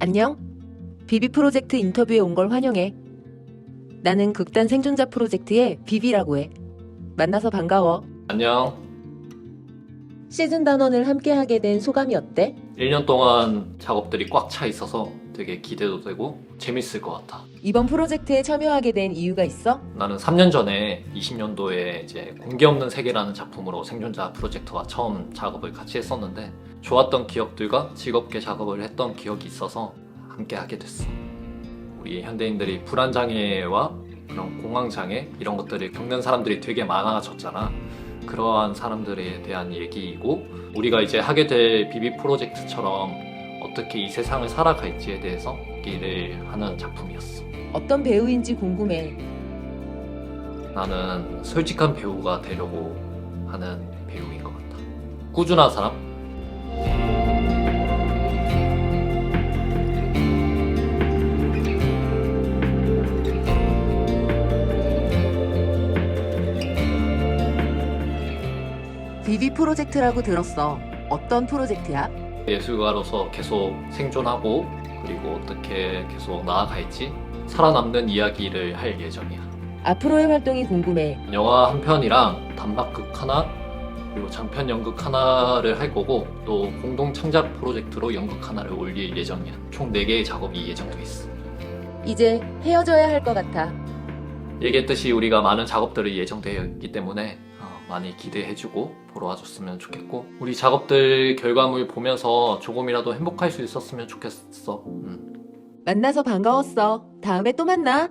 안녕. 비비 프로젝트 인터뷰에 온 걸 환영해. 나는 극단 생존자 프로젝트의 비비라고 해. 만나서 반가워. 안녕. 시즌 단원을 함께 하게 된 소감이 어때? 1년 동안 작업들이 꽉 차 있어서 되게 기대도 되고 재밌을 것 같아. 이번 프로젝트에 참여하게 된 이유가 있어? 나는 3년 전에 20년도에 이제 공기 없는 세계라는 작품으로 생존자 프로젝트와 처음 작업을 같이 했었는데 좋았던 기억들과 즐겁게 작업을 했던 기억이 있어서 함께 하게 됐어. 우리 현대인들이 불안 장애와 그런 공황 장애 이런 것들을 겪는 사람들이 되게 많아졌잖아. 그러한 사람들에 대한 얘기이고 우리가 이제 하게 될 비비 프로젝트처럼 어떻게 이 세상을 살아갈지에 대해서 얘기를 하는 작품이었어. 어떤 배우인지 궁금해. 나는 솔직한 배우가 되려고 하는 배우인 것 같아. 꾸준한 사람? 비비 프로젝트라고 들었어. 어떤 프로젝트야? 예술가로서 계속 생존하고 그리고 어떻게 계속 나아갈지 살아남는 이야기를 할 예정이야. 앞으로의 활동이 궁금해. 영화 한 편이랑 단막극 하나 그리고 장편 연극 하나를 할 거고 또 공동 창작 프로젝트로 연극 하나를 올릴 예정이야. 총 4개의 작업이 예정돼 있어. 이제 헤어져야 할 것 같아. 얘기했듯이 우리가 많은 작업들이 예정되어 있기 때문에 어, 많이 기대해주고 보러 와줬으면 좋겠고 우리 작업들 결과물 보면서 조금이라도 행복할 수 있었으면 좋겠어. 음. 만나서 반가웠어. 다음에 또 만나.